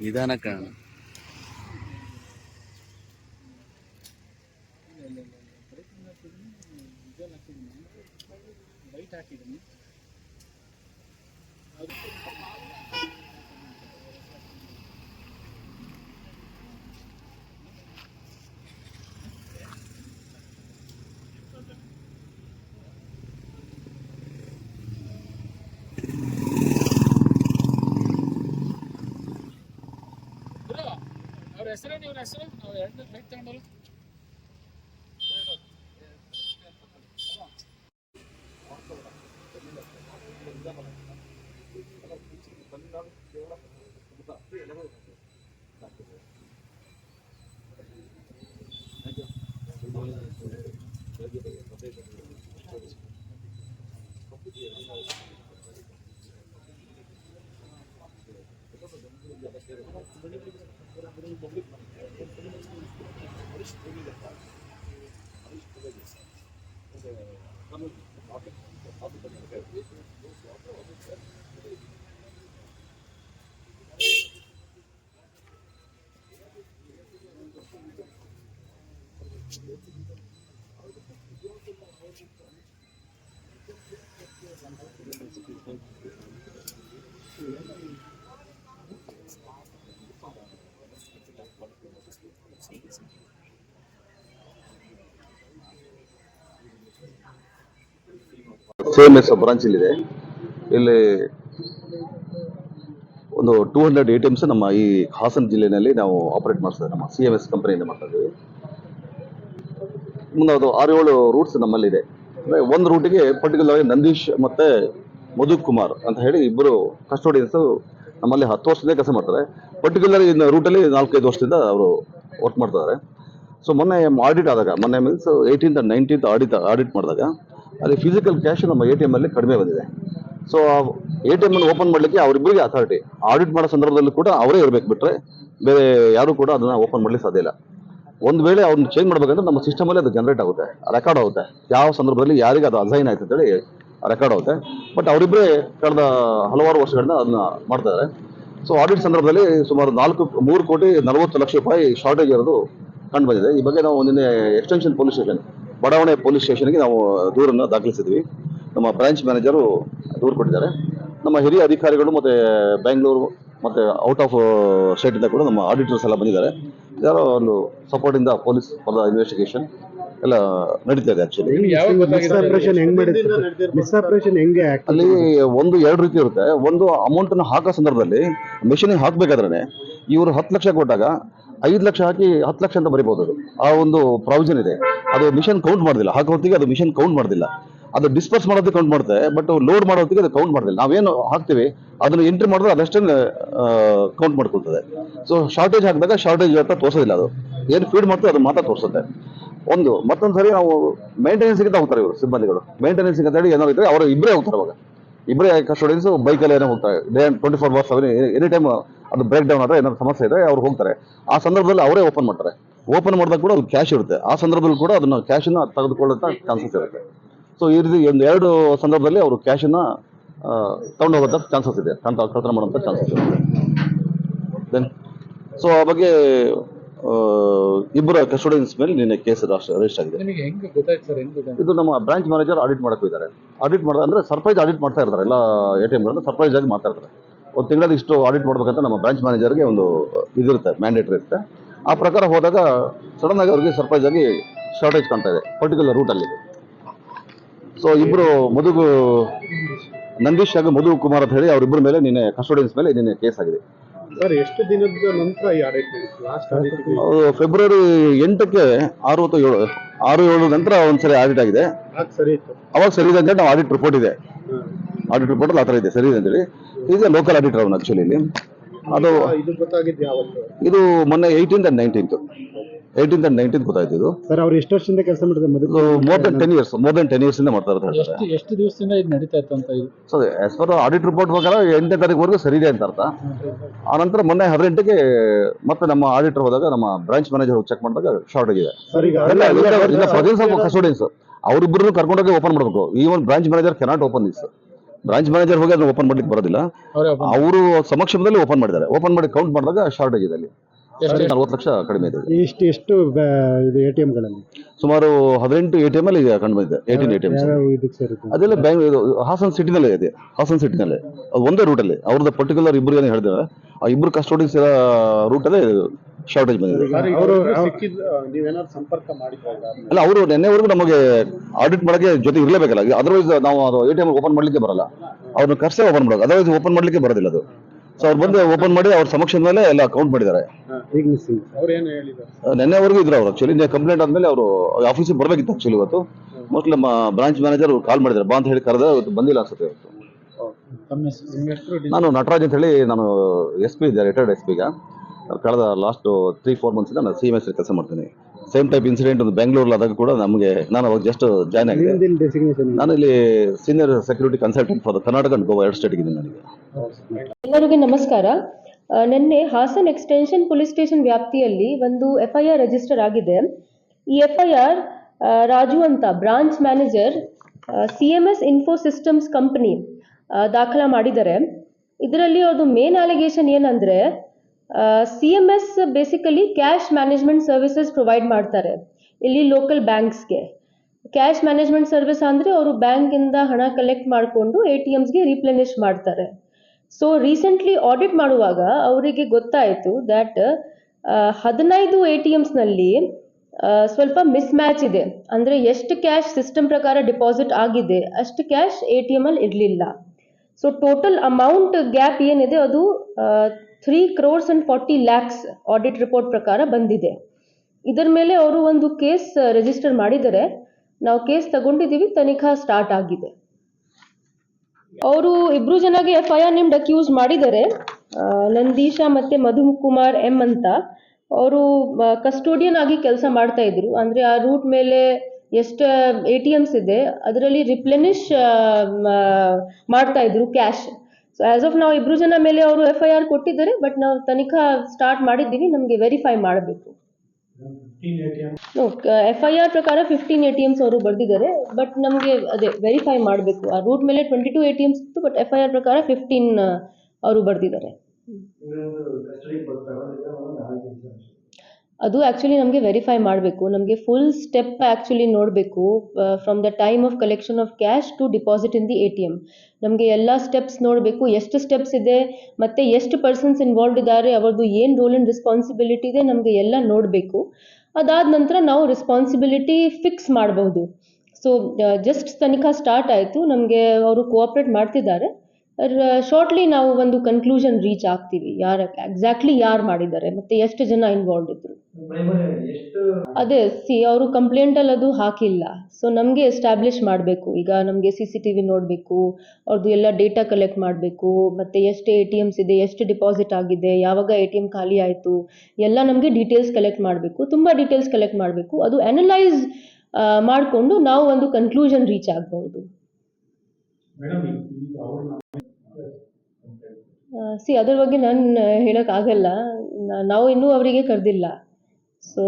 ನಿಧಾನ ಕಾಣ. ಇಲ್ಲ ಇಲ್ಲ ಇಲ್ಲ ಇಲ್ಲ ಬ್ರೇಕಿಂಗ್ ಹಾಕಿದ್ದೀನಿ ಇದಲ್ಲಿ ಹಾಕಿದ್ದೀನಿ ಲೈಟ್ ಹಾಕಿದ್ದೀನಿ ಅದು ಗುರು, ಅವ್ರ ಹೆಸರು ನಾವು ಎರಡು ಲೈಟ್ ತಗೊಂಡಲ್ಲ ಸೇಮ್ ಎಸ್ ಬ್ರಾಂಚ್ ಇಲ್ಲಿದೆ. ಇಲ್ಲಿ ಒಂದು two hundred A T Ms ನಮ್ಮ ಈ ಹಾಸನ ಜಿಲ್ಲೆಯಲ್ಲಿ ನಾವು ಆಪರೇಟ್ ಮಾಡ್ತೇವೆ ನಮ್ಮ ಸಿ ಎಂ ಎಸ್ ಕಂಪನಿಯಿಂದ ಮಾಡ್ತಾ ಮುಂದೆ ಅದು ಆರು ಏಳು ರೂಟ್ಸ್ ನಮ್ಮಲ್ಲಿದೆ. ಅಂದರೆ ಒಂದು ರೂಟಿಗೆ ಪರ್ಟಿಕ್ಯುಲರ್ ಆಗಿ ನಂದೀಶ್ ಮತ್ತು ಮಧು ಕುಮಾರ್ ಅಂತ ಹೇಳಿ ಇಬ್ಬರು ಕಸ್ಟೋಡಿಯನ್ಸು ನಮ್ಮಲ್ಲಿ ಹತ್ತು ವರ್ಷದಿಂದ ಕೆಲಸ ಮಾಡ್ತಾರೆ. ಪರ್ಟಿಕ್ಯುಲರ್ ಇನ್ನು ರೂಟಲ್ಲಿ ನಾಲ್ಕೈದು ವರ್ಷದಿಂದ ಅವರು ವರ್ಕ್ ಮಾಡ್ತಾರೆ ಸೊ ಮೊನ್ನೆ ಆಡಿಟ್ ಆದಾಗ, ಮೊನ್ನೆ means eighteenth nineteenth audit audit ಮಾಡಿದಾಗ ಅಲ್ಲಿ ಫಿಸಿಕಲ್ ಕ್ಯಾಶ್ ನಮ್ಮ ಎ ಟಿ ಎಂ ಅಲ್ಲಿ ಕಡಿಮೆ ಬಂದಿದೆ. ಸೊ ಎ ಟಿ ಎಂ ಅನ್ನು ಓಪನ್ ಮಾಡಲಿಕ್ಕೆ ಅವರಿಬ್ಬರಿಗೆ ಅಥಾರಿಟಿ ಆಡಿಟ್ ಮಾಡೋ ಸಂದರ್ಭದಲ್ಲೂ ಕೂಡ ಅವರೇ ಇರಬೇಕು ಬಿಟ್ಟರೆ ಬೇರೆ ಯಾರು ಕೂಡ ಅದನ್ನ ಓಪನ್ ಮಾಡ್ಲಿಕ್ಕೆ ಸಾಧ್ಯ ಇಲ್ಲ. ಒಂದು ವೇಳೆ ಅವ್ರನ್ನ ಚೇಂಜ್ ಮಾಡ್ಬೇಕಂದ್ರೆ ನಮ್ಮ ಸಿಸ್ಟಮ್ ಅಲ್ಲಿ ಅದು ಜನರೇಟ್ ಆಗುತ್ತೆ ರೆಕಾರ್ಡ್ ಆಗುತ್ತೆ. ಯಾವ ಸಂದರ್ಭದಲ್ಲಿ ಯಾರಿಗೆ ಅದು ಅಸೈನ್ ಆಯ್ತು ಅಂತೇಳಿ ರೆಕಾರ್ಡ್ ಆಗುತ್ತೆ. ಬಟ್ ಅವರಿಬ್ಬರೇ ಕಳೆದ ಹಲವಾರು ವರ್ಷಗಳಿಂದ ಅದನ್ನ ಮಾಡ್ತಾ ಸೊ ಆಡಿಟ್ ಸಂದರ್ಭದಲ್ಲಿ ಸುಮಾರು ನಾಲ್ಕು, ಮೂರು ಕೋಟಿ ನಲವತ್ತು ಲಕ್ಷ ರೂಪಾಯಿ ಶಾರ್ಟೇಜ್ ಇರೋದು ಕಂಡು ಬಂದಿದೆ. ಈ ಬಗ್ಗೆ ನಾವು ನಿನ್ನೆ ಎಕ್ಸ್ಟೆನ್ಷನ್ ಪೊಲೀಸ್ ಸ್ಟೇಷನ್ ಬಡಾವಣೆ ಪೊಲೀಸ್ ಸ್ಟೇಷನ್ಗೆ ನಾವು ದೂರನ್ನು ದಾಖಲಿಸಿದ್ವಿ. ನಮ್ಮ ಬ್ರಾಂಚ್ ಮ್ಯಾನೇಜರು ದೂರು ಕೊಟ್ಟಿದ್ದಾರೆ. ನಮ್ಮ ಹಿರಿಯ ಅಧಿಕಾರಿಗಳು ಮತ್ತೆ ಬೆಂಗಳೂರು ಮತ್ತೆ ಔಟ್ ಆಫ್ ಸ್ಟೇಟ್ ಇಂದ ಕೂಡ ನಮ್ಮ ಆಡಿಟರ್ಸ್ ಎಲ್ಲ ಬಂದಿದ್ದಾರೆ. ಯಾರೋ ಒಂದು ಸಪೋರ್ಟ್ ಇಂದ ಪೊಲೀಸ್ ಫಾರ್ ಇನ್ವೆಸ್ಟಿಗೇಷನ್ ಎಲ್ಲ ನಡೀತಾ ಇದೆ ಆಕ್ಚುಲಿ? ಅಲ್ಲಿ ಒಂದು ಎರಡು ರೀತಿ ಇರುತ್ತೆ. ಒಂದು ಅಮೌಂಟ್ ಅನ್ನು ಹಾಕೋ ಸಂದರ್ಭದಲ್ಲಿ ಮಿಷನ್ ಹಾಕ್ಬೇಕಾದ್ರೆ ಇವರು ಹತ್ತು ಲಕ್ಷ ಕೊಟ್ಟಾಗ ಐದು ಲಕ್ಷ ಹಾಕಿ ಹತ್ತು ಲಕ್ಷ ಅಂತ ಬರಿಬಹುದು ಅದು. ಆ ಒಂದು ಪ್ರಾವಿಷನ್ ಇದೆ. ಅದು ಮಿಷನ್ ಕೌಂಟ್ ಮಾಡೋದಿಲ್ಲ. ಹಾಕೋ ಹೊತ್ತಿಗೆ ಅದು ಮಿಷನ್ ಕೌಂಟ್ ಮಾಡೋದಿಲ್ಲ. ಅದು ಡಿಸ್ಪರ್ಸ್ ಮಾಡೋದಕ್ಕೆ ಕೌಂಟ್ ಮಾಡುತ್ತೆ ಬಟ್ ಲೋಡ್ ಮಾಡೋ ಹೊತ್ತಿಗೆ ಅದು ಕೌಂಟ್ ಮಾಡೋದಿಲ್ಲ. ನಾವೇನು ಹಾಕ್ತೀವಿ, ಅದನ್ನು ಎಂಟ್ರಿ ಮಾಡಿದ್ರೆ ಅದಷ್ಟೇ ಕೌಂಟ್ ಮಾಡ್ಕೊಳ್ತದೆ. ಸೊ ಶಾರ್ಟೇಜ್ ಹಾಕಿದಾಗ ಶಾರ್ಟೇಜ್ ಅಂತ ತೋರಿಸೋದಿಲ್ಲ ಅದು. ಏನು ಫೀಡ್ ಮಾಡ್ತೀವಿ ಅದು ಮಾತ್ರ ತೋರಿಸುತ್ತೆ. ಒಂದು, ಮತ್ತೊಂದು ಸರಿ ನಾವು ಮೇಂಟೆನೆನ್ಸ್ಗೆ ಅಂತ ಹೋಗ್ತಾರೆ ಇವರು, ಸಿಬ್ಬಂದಿಗಳು. ಮೇಂಟೆನೆನ್ಸ್ ಅಂತ ಹೇಳಿ ಏನಾದ್ರು ಇದ್ರೆ ಅವರು ಇಬ್ಬರೇ ಹೋಗ್ತಾರೆ ಅವಾಗ ಇಬ್ಬರೇ ಕಸ್ಟೋಡಿಯನ್ಸ್ ಬೈಕಲ್ಲಿ ಏನೋ ಹೋಗ್ತಾರೆ. Day twenty four hours hour any time ಅದು ಬ್ರೇಕ್ ಡೌನ್ ಆದರೆ ಏನಾದ್ರು ಸಮಸ್ಯೆ ಇದೆ ಅವ್ರು ಹೋಗ್ತಾರೆ. ಆ ಸಂದರ್ಭದಲ್ಲಿ ಅವರೇ ಓಪನ್ ಮಾಡ್ತಾರೆ. ಓಪನ್ ಮಾಡಿದಾಗ ಕೂಡ ಅದು ಕ್ಯಾಶ್ ಇರುತ್ತೆ. ಆ ಸಂದರ್ಭದಲ್ಲಿ ಕೂಡ ಅದನ್ನ ಕ್ಯಾಶನ್ನ ತೆಗೆದುಕೊಳ್ಳುತ್ತಾ ಚಾನ್ಸಸ್ ಇರುತ್ತೆ. ಸೊ ಈ ರೀತಿ ಒಂದು ಎರಡು ಸಂದರ್ಭದಲ್ಲಿ ಅವರು ಕ್ಯಾಶನ್ನ ತಗೊಂಡು ಹೋಗೋಂಥ ಚಾನ್ಸಸ್ ಇದೆ. ಕಂತ ಕಳ್ತನ ಮಾಡುವಂಥ ಚಾನ್ಸಸ್ ಇರುತ್ತೆ. ದೆನ್ ಸೊ ಆ ಬಗ್ಗೆ ಇಬ್ಬರ ಕಸ್ಟೋಡಿಯನ್ಸ್ ಮೇಲೆ ನಿನ್ನೆ ಕೇಸ್ ರಿಜಿಸ್ಟರ್ ಆಗಿದೆ. ಇದು ನಮ್ಮ ಬ್ರಾಂಚ್ ಮ್ಯಾನೇಜರ್ ಆಡಿಟ್ ಮಾಡಕ್ ಹೋಗಿದ್ದಾರೆ ಆಡಿಟ್ ಮಾಡ ಅಂದ್ರೆ ಸರ್ಪ್ರೈಸ್ ಆಡಿಟ್ ಮಾಡ್ತಾ ಇರ್ತಾರೆ. ಎಲ್ಲ ಎ ಟಿ ಎಂಗಳನ್ನ ಸರ್ಪ್ರೈಸ್ ಆಗಿ ಮಾಡ್ತಾ ಇರ್ತಾರೆ. ಒಂದು ತಿಂಗಳಲ್ಲಿ ಇಷ್ಟು ಆಡಿಟ್ ಮಾಡ್ಬೇಕಂತ ನಮ್ಮ ಬ್ರಾಂಚ್ ಮ್ಯಾನೇಜರ್ಗೆ ಒಂದು ಇದಿರುತ್ತೆ ಮ್ಯಾಂಡೇಟ್ರಿ ಇರುತ್ತೆ. ಆ ಪ್ರಕಾರ ಹೋದಾಗ ಸಡನ್ ಆಗಿ ಅವ್ರಿಗೆ ಸರ್ಪ್ರೈಸ್ ಆಗಿ ಶಾರ್ಟೇಜ್ ಕಾಣ್ತಾ ಇದೆ ಪರ್ಟಿಕ್ಯುಲರ್ ರೂಟಲ್ಲಿ ಸೊ ಇಬ್ಬರು ಮಧುಗು ನಂದೀಶ್ ಹಾಗೂ ಮಧು ಕುಮಾರ್ ಅಂತ ಹೇಳಿ ಅವರಿಬ್ಬರ ಮೇಲೆ ನಿನ್ನೆ ಕಸ್ಟೋಡಿಯನ್ಸ್ ಮೇಲೆ ನಿನ್ನೆ ಕೇಸ್ ಆಗಿದೆ. ಸರ್ ಎಷ್ಟು ದಿನದ ನಂತರ ಈ ಆಡಿಟ್ ಲಾಸ್ಟ್ ಫೆಬ್ರವರಿ ಎಂಟಕ್ಕೆ ಆರು ಅಥವಾ ಏಳು ಆರು ಏಳು ನಂತರ ಒಂದ್ಸರಿ ಆಡಿಟ್ ಆಗಿದೆ. ಅವಾಗ ಸರಿ ಇದೆ ಅಂತ ನಾವು ಆಡಿಟ್ ರಿಪೋರ್ಟ್ ಇದೆ. ಆಡಿಟ್ ರಿಪೋರ್ಟ್ ಅಲ್ಲಿ ಆ ಥರ ಇದೆ ಸರಿ ಇದೆ ಅಂತೇಳಿ ಈಗ ಲೋಕಲ್ ಆಡಿಟರ್ ಅವನು ಆಕ್ಚುಲಿ ಇಲ್ಲಿ. ಅದು ಇದು ಗೊತ್ತಾಗಿದ್ದು ಯಾವತ್ತು? ಇದು ಮೊನ್ನೆ eighteenth and nineteenth eighteen and nineteen ಗೊತ್ತಾಯ್ತು ಇದು ಸರ್ ಅವ್ರು ಎಷ್ಟು ವರ್ಷದಿಂದ ಕೆಲಸ ಮಾಡಿದ್ರೆ ಮದುವೆ? More than ten years more than ten years ಇಂದ ಮಾಡ್ತಾ ಇರ್ತಾರೆ ಎಷ್ಟು ಎಷ್ಟು ದಿವಸದಿಂದ ಇದು ನಡೀತಾ ಇತ್ತು ಅಂತ ಇದು? So as per audit report ಪ್ರಕಾರ ಎಂಟನೇ ತಾರೀಕುವರೆಗೂ ಸರಿ ಇದೆ ಅಂತ ಅರ್ಥ. ಆ ನಂತರ ಮೊನ್ನೆ ಹದಿನೆಂಟಕ್ಕೆ ಮತ್ತೆ ನಮ್ಮ ಆಡಿಟರ್ ಹೋದಾಗ ನಮ್ಮ ಬ್ರಾಂಚ್ ಮ್ಯಾನೇಜರ್ ಚೆಕ್ ಮಾಡಿದಾಗ ಶಾರ್ಟೇಜ್ ಇದೆ ಸರ್ ಈಗ ಪ್ರೆಸೆನ್ಸ್ ಆಫ್ ಕಸ್ಟೋಡಿಯನ್ಸ್ ಅವರಿಬ್ಬರನ್ನು ಕರ್ಕೊಂಡೋಗಿ ಓಪನ್ ಮಾಡಬೇಕು. Even branch manager cannot open this branch manager ಹೋಗಿ ಅದನ್ನ ಓಪನ್ ಮಾಡ್ಲಿಕ್ಕೆ ಬರೋದಿಲ್ಲ. ಅವರೇ ಸಮಕ್ಷಮದಲ್ಲಿ ಓಪನ್ ಮಾಡಿದ್ದಾರೆ. ಓಪನ್ ಮಾಡಿ ಕೌಂಟ್ ಮಾಡಿದಾಗ ಶಾರ್ಟೇಜ್ ಇದೆ ಅಲ್ಲಿ. ನಲ್ವತ್ತು ಲಕ್ಷ ಕಡಿಮೆ ಇದೆ. ಇಷ್ಟು ಎಷ್ಟು ಇದು ಎ ಟಿ ಸುಮಾರು ಹದಿನೆಂಟು ಎ ಟಿ ಎಂ ಅಲ್ಲಿ ಕಂಡು ಬಂದಿದೆ ಏಯ್ಟೀನ್ ಎ ಟಿ ಸೇರುತ್ತೆ ಅದೆಲ್ಲ ಬ್ಯಾಂಕ್ ಹಾಸನ್ ಸಿಟಿನಲ್ಲೇ ಇದೆ ಹಾಸನ್ ಸಿಟಿನಲ್ಲೇ. ಅದು ಒಂದೇ ರೂಟಲ್ಲಿ ಅವ್ರದ್ದು ಪರ್ಟಿಕ್ಯುಲರ್ ಇಬ್ಬರು ಏನು ಹೇಳಿದ್ರೆ ಆ ಇಬ್ಬರು ಕಸ್ಟೋಡಿಸ್ ರೂಟ್ ರೂಟಲ್ಲೇ ಶಾರ್ಟೇಜ್ ಬಂದಿದೆ. ಅವರು ಸಿಕ್ಕಿದ್ ನೀವೇನಾದ್ರು ಸಂಪರ್ಕ ಮಾಡಿದ್ರ ಅಲ್ಲ ಅವರು ನಿನ್ನೆವರೆಗೂ ನಮಗೆ ಆಡಿಟ್ ಮಾಡೋಕ್ಕೆ ಜೊತೆ ಇರಲೇಬೇಕಲ್ಲ. ಅದರ್ವೈಸ್ ನಾವು ಅದು ಎ ಟಿ ಎಂ ಓಪನ್ ಮಾಡ್ಲಿಕ್ಕೆ ಬರಲ್ಲ. ಅವ್ರನ್ನ ಕರ್ಸೇ ಓಪನ್ ಮಾಡೋದು. ಅದರ್ವೈಸ್ ಓಪನ್ ಮಾಡ್ಲಿಕ್ಕೆ ಬರೋದಿಲ್ಲ ಅದು. ಸೊ ಅವ್ರು ಬಂದು ಓಪನ್ ಮಾಡಿ ಅವ್ರ ಸಮಕ್ಷದ ಮೇಲೆ ಎಲ್ಲ ಅಕೌಂಟ್ ಮಾಡಿದ್ದಾರೆ. ಈಗ ಮಿಸ್ಸಿಂಗ್ ಅವ್ರು ಏನು ಹೇಳಿದ್ದಾರೆ? ನಿನ್ನೆವರೆಗೂ ಇದ್ರು ಅವರು ಆಕ್ಚುಲಿ ಕಂಪ್ಲೇಂಟ್ ಆದ್ಮೇಲೆ ಅವರು ಆಫೀಸಿಗೆ ಬರಬೇಕಿತ್ತು ಆಕ್ಚುಲಿ ಇವತ್ತು. ಮೋಸ್ಟ್ಲಿ ನಮ್ಮ ಬ್ರಾಂಚ್ ಮ್ಯಾನೇಜರ್ ಕಾಲ್ ಮಾಡಿದ್ದಾರೆ. ಬಾ ಅಂತ ಹೇಳಿ ಕರೆದ್ರೆ ಇವತ್ತು ಬಂದಿಲ್ಲ ಅನ್ಸುತ್ತೆ ಇವತ್ತು. ನಾನು ನಟರಾಜ್ ಅಂತ ಹೇಳಿ ನಾನು ಎಸ್ ಪಿ ಇದ್ದೆ ರಿಟೈರ್ಡ್ ಎಸ್ ಪಿಗ ಕಳೆದ ಲಾಸ್ಟ್ ತ್ರೀ ಫೋರ್ ಮಂತ್ಸ್ ನಾನು ಸಿ ಎಂ ಎಸ್ ಕೆಲಸ ಮಾಡ್ತೀನಿ. ಸೇಮ್ ಟೈಪ್ ಇನ್ಸಿಡೆಂಟ್ ಒಂದು ಬೆಂಗಳೂರಲ್ಲಿ ಆದಾಗ ಕೂಡ ನಮಗೆ ನಾನು ಅವಾಗ ಜಸ್ಟ್ ಜಾಯ್ನ್ ಆಗಿದೆ ನಾನು ಇಲ್ಲಿ senior security consultant for Karnataka and Goa ಎರಡು ಸ್ಟೇಟ್ ಇದ್ದೀನಿ ನನಗೆ. ಎಲ್ಲರಿಗೂ ನಮಸ್ಕಾರ. ನಿನ್ನೆ ಹಾಸನ್ ಎಕ್ಸ್ಟೆನ್ಷನ್ ಪೊಲೀಸ್ ಸ್ಟೇಷನ್ ವ್ಯಾಪ್ತಿಯಲ್ಲಿ ಒಂದು ಎಫ್ಐಆರ್ ಐ ಆರ್ ರಿಜಿಸ್ಟರ್ ಆಗಿದೆ. ಈ ಎಫ್ಐಆರ್ ಐ ಆರ್ ರಾಜು ಅಂತ branch manager C M S infosystems company ದಾಖಲ ಮಾಡಿದ್ದಾರೆ. ಇದರಲ್ಲಿ ಅವ್ರದ್ದು ಮೇನ್ ಅಲಿಗೇಷನ್ ಏನಂದರೆ C M S basically cash management services provide ಮಾಡ್ತಾರೆ. ಇಲ್ಲಿ ಲೋಕಲ್ ಬ್ಯಾಂಕ್ಸ್ಗೆ ಕ್ಯಾಶ್ ಮ್ಯಾನೇಜ್ಮೆಂಟ್ ಸರ್ವಿಸ್ ಅಂದರೆ ಅವರು ಬ್ಯಾಂಕಿಂದ ಹಣ ಕಲೆಕ್ಟ್ ಮಾಡಿಕೊಂಡು ಎ ಟಿ ಎಮ್ಸ್ಗೆ ರೀಪ್ಲೆನಿಷ್ ಮಾಡ್ತಾರೆ. ಸೊ ರೀಸೆಂಟ್ಲಿ ಆಡಿಟ್ ಮಾಡುವಾಗ ಅವರಿಗೆ ಗೊತ್ತಾಯಿತು ದ್ಯಾಟ್ ಹದಿನೈದು ಎ ಟಿ ಎಮ್ಸ್ನಲ್ಲಿ ಸ್ವಲ್ಪ ಮಿಸ್ ಮ್ಯಾಚ್ ಇದೆ. ಅಂದರೆ ಎಷ್ಟು ಕ್ಯಾಶ್ ಸಿಸ್ಟಮ್ ಪ್ರಕಾರ ಡಿಪಾಸಿಟ್ ಆಗಿದೆ, ಅಷ್ಟು ಕ್ಯಾಶ್ ಎ ಟಿ ಎಮಲ್ಲಿ ಇರಲಿಲ್ಲ. ಸೊ ಟೋಟಲ್ ಅಮೌಂಟ್ ಗ್ಯಾಪ್ ಏನಿದೆ ಅದು three crores and forty lakhs audit report ಪ್ರಕಾರ ಬಂದಿದೆ. ಇದರ ಮೇಲೆ ಅವರು ಒಂದು ಕೇಸ್ ರಿಜಿಸ್ಟರ್ ಮಾಡಿದ್ದಾರೆ ನಾವು ಕೇಸ್ ತಗೊಂಡಿದ್ದೀವಿ ತನಿಖಾ ಸ್ಟಾರ್ಟ್ ಆಗಿದೆ. ಅವರು ಇಬ್ರು ಜನಗೆ F I R named accused ಮಾಡಿದ್ದಾರೆ ಆ, ನಂದೀಶಾ ಮತ್ತೆ ಮಧು ಕುಮಾರ್ ಎಂ ಅಂತ ಅವರು ಕಸ್ಟೋಡಿಯನ್ ಆಗಿ ಕೆಲಸ ಮಾಡ್ತಾ ಇದ್ರು. ಅಂದ್ರೆ ಆ ರೂಟ್ ಮೇಲೆ ಎಷ್ಟು ಎ ಟಿ ಎಮ್ಸ್ ಇದೆ ಅದರಲ್ಲಿ ರಿಪ್ಲೆನಿಶ್ ಮಾಡ್ತಾ ಇದ್ರು ಕ್ಯಾಶ್ ಸೊ ಆಸ್ ಆಫ್ ನಾವು ಇಬ್ರು ಜನ ಮೇಲೆ ಅವರು ಎಫ್ ಐ ಆರ್ ಕೊಟ್ಟಿದ್ದಾರೆ ಬಟ್ ನಾವು ತನಿಖಾ ಸ್ಟಾರ್ಟ್ ಮಾಡಿದ್ದೀವಿ, ನಮಗೆ ವೆರಿಫೈ ಮಾಡಬೇಕು. ಎಫ್ ಐ ಆರ್ ಪ್ರಕಾರ ಫಿಫ್ಟೀನ್ ಎ ಟಿ ಎಮ್ಸ್ ಅವರು ಬರೆದಿದ್ದಾರೆ ಬಟ್ ನಮಗೆ ಅದೇ ವೆರಿಫೈ ಮಾಡಬೇಕು. ಆ ರೂಟ್ ಮೇಲೆ twenty two A T Ms ಇತ್ತು ಬಟ್ ಎಫ್ ಐ ಆರ್ ಪ್ರಕಾರ ಫಿಫ್ಟೀನ್ ಅವರು ಬರೆದಿದ್ದಾರೆ. ಅದು ಆ್ಯಕ್ಚುಲಿ ನಮಗೆ ವೆರಿಫೈ ಮಾಡಬೇಕು. ನಮಗೆ ಫುಲ್ ಸ್ಟೆಪ್ ಆ್ಯಕ್ಚುಲಿ ನೋಡಬೇಕು from the time of collection of cash to deposit in the A T M ನಮಗೆ ಎಲ್ಲ ಸ್ಟೆಪ್ಸ್ ನೋಡಬೇಕು, ಎಷ್ಟು ಸ್ಟೆಪ್ಸ್ ಇದೆ, ಮತ್ತು ಎಷ್ಟು ಪರ್ಸನ್ಸ್ ಇನ್ವಾಲ್ವ್ ಇದ್ದಾರೆ ಅವ್ರದ್ದು ಏನು ರೋಲ್ ಆ್ಯಂಡ್ ರೆಸ್ಪಾನ್ಸಿಬಿಲಿಟಿ ಇದೆ, ನಮಗೆ ಎಲ್ಲ ನೋಡಬೇಕು. ಅದಾದ ನಂತರ ನಾವು ರೆಸ್ಪಾನ್ಸಿಬಿಲಿಟಿ ಫಿಕ್ಸ್ ಮಾಡಬಹುದು ಸೊ ಜಸ್ಟ್ ತನಿಖಾ ಸ್ಟಾರ್ಟ್ ಆಯಿತು, ನಮಗೆ ಅವರು ಕೋಆಪ್ರೇಟ್ ಮಾಡ್ತಿದ್ದಾರೆ. ಶಾರ್ಟ್ಲಿ ನಾವು ಒಂದು ಕನ್ಕ್ಲೂಷನ್ ರೀಚ್ ಆಗ್ತೀವಿ, ಯಾರು ಎಕ್ಸಾಕ್ಟ್ಲಿ ಯಾರು ಮಾಡಿದ್ದಾರೆ, ಮತ್ತು ಎಷ್ಟು ಜನ ಇನ್ವಾಲ್ವ್ ಇದ್ರು. ಅದೇ ಸಿ ಅವರು ಕಂಪ್ಲೇಂಟಲ್ಲಿ ಅದು ಹಾಕಿಲ್ಲ. ಸೊ ನಮಗೆ ಎಸ್ಟಾಬ್ಲಿಷ್ ಮಾಡಬೇಕು. ಈಗ ನಮಗೆ ಸಿ ಸಿ ಟಿ ವಿ ನೋಡಬೇಕು ಅವ್ರದ್ದು ಎಲ್ಲ ಡೇಟಾ ಕಲೆಕ್ಟ್ ಮಾಡಬೇಕು ಮತ್ತು ಎಷ್ಟು ಎ ಟಿ ಎಮ್ಸ್ ಇದೆ ಎಷ್ಟು ಡಿಪಾಸಿಟ್ ಆಗಿದೆ ಯಾವಾಗ ಎ ಟಿ ಎಂ ಖಾಲಿ ಆಯಿತು ಎಲ್ಲ ನಮಗೆ ಡೀಟೇಲ್ಸ್ ಕಲೆಕ್ಟ್ ಮಾಡಬೇಕು. ತುಂಬ ಡೀಟೇಲ್ಸ್ ಕಲೆಕ್ಟ್ ಮಾಡಬೇಕು. ಅದು ಅನಲೈಸ್ ಮಾಡಿಕೊಂಡು ನಾವು ಒಂದು ಕನ್ಕ್ಲೂಷನ್ ರೀಚ್ ಆಗಬಹುದು. ಸಿ ಅದ್ರ ಬಗ್ಗೆ ನಾನು ಹೇಳೋಕ್ಕಾಗಲ್ಲ ನಾವು ಇನ್ನೂ ಅವರಿಗೆ ಕರೆದಿಲ್ಲ. ಸೊ